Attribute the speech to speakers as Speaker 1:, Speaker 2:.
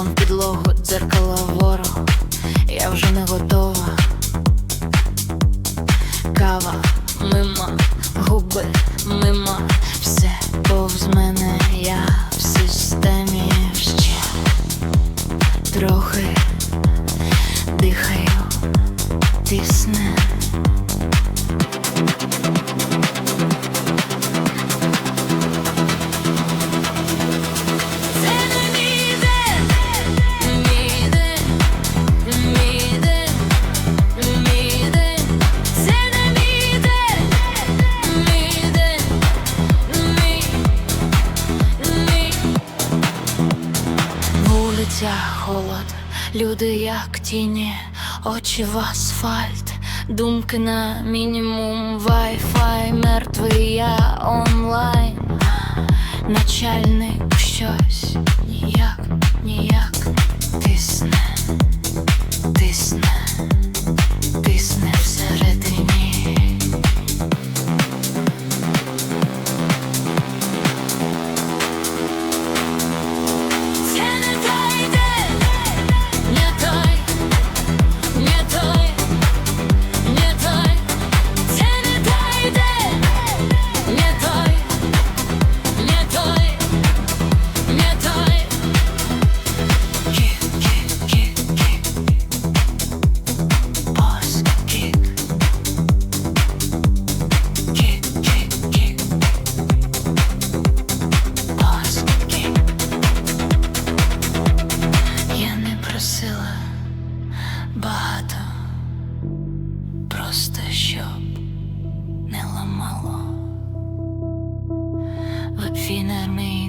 Speaker 1: Телефон підлогу, дзеркало ворог. Я вже не готова. Кава мимо, губи мимо, все повз мене, я в системі ще трохи дихаю, тисне. Серця холод, люди, як тіні, очі в асфальт, думки на мінімум, Wi-Fi, мертвий я онлайн, начальник щось ніяк, ніяк тисне. багато, просто щоб не ламало. Веб-фінерний